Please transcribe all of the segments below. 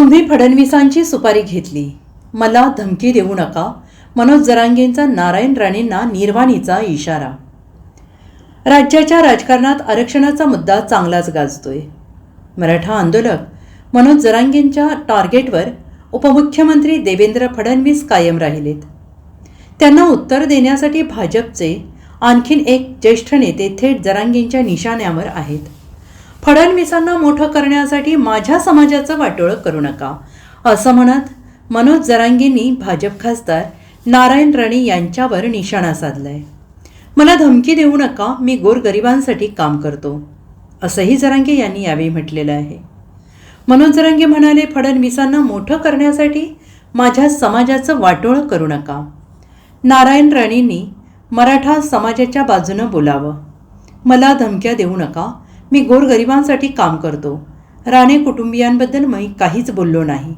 तुम्ही फडणवीसांची सुपारी घेतली. मला धमकी देऊ नका. मनोज जरांगेंचा नारायण राणेंना निर्वाणीचा इशारा. राज्याच्या राजकारणात आरक्षणाचा मुद्दा चांगलाच गाजतोय. मराठा आंदोलक मनोज जरांगेंच्या टार्गेटवर उपमुख्यमंत्री देवेंद्र फडणवीस कायम राहिलेत. त्यांना उत्तर देण्यासाठी भाजपचे आणखीन एक ज्येष्ठ नेते थेट जरांगेंच्या निशाण्यावर आहेत. फडणवीसांना मोठं करण्यासाठी माझ्या समाजाचं वाटोळं करू नका. असं म्हणत मनोज जरांगेंनी भाजप खासदार नारायण राणे यांच्यावर निशाणा साधलाय. मला धमकी देऊ नका मी गोरगरिबांसाठी काम करतो असंही जरांगे यांनी यावेळी म्हटलेलं आहे. मनोज जरांगे म्हणाले फडणवीसांना मोठं करण्यासाठी माझ्या समाजाचं वाटोळं करू नका. नारायण राणेंनी मराठा समाजाच्या बाजूनं बोलावं. मला धमक्या देऊ नका मी गोरगरिबांसाठी काम करतो. राणे कुटुंबियांबद्दल मी काहीच बोललो नाही.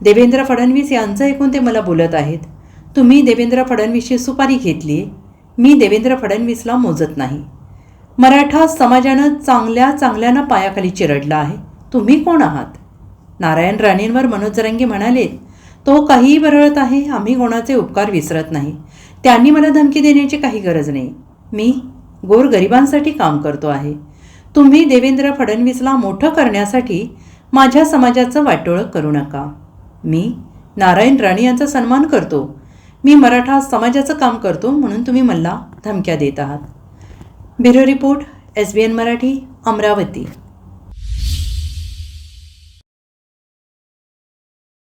देवेंद्र फडणवीस यांचं ऐकून ते मला बोलत आहेत. तुम्ही देवेंद्र फडणवीसची सुपारी घेतली मी देवेंद्र फडणवीसला मोजत नाही. मराठा समाजानं चांगल्या चांगल्यानं पायाखाली चिरडला आहे. तुम्ही कोण आहात? नारायण राणेंवर मनोज जरंगे म्हणाले तो काहीही बरळत आहे आम्ही कोणाचे उपकार विसरत नाही. त्यांनी मला धमकी देण्याची काही गरज नाही. मी गोरगरिबांसाठी काम करतो आहे. तुम्ही देवेंद्र फडणवीसला मोठं करण्यासाठी माझ्या समाजाचं वाटोळं करू नका. मी नारायण राणे यांचा सन्मान करतो. मी मराठा समाजाचं काम करतो म्हणून तुम्ही मला धमक्या देत आहात. Bureau report S B N Marathi Amravati.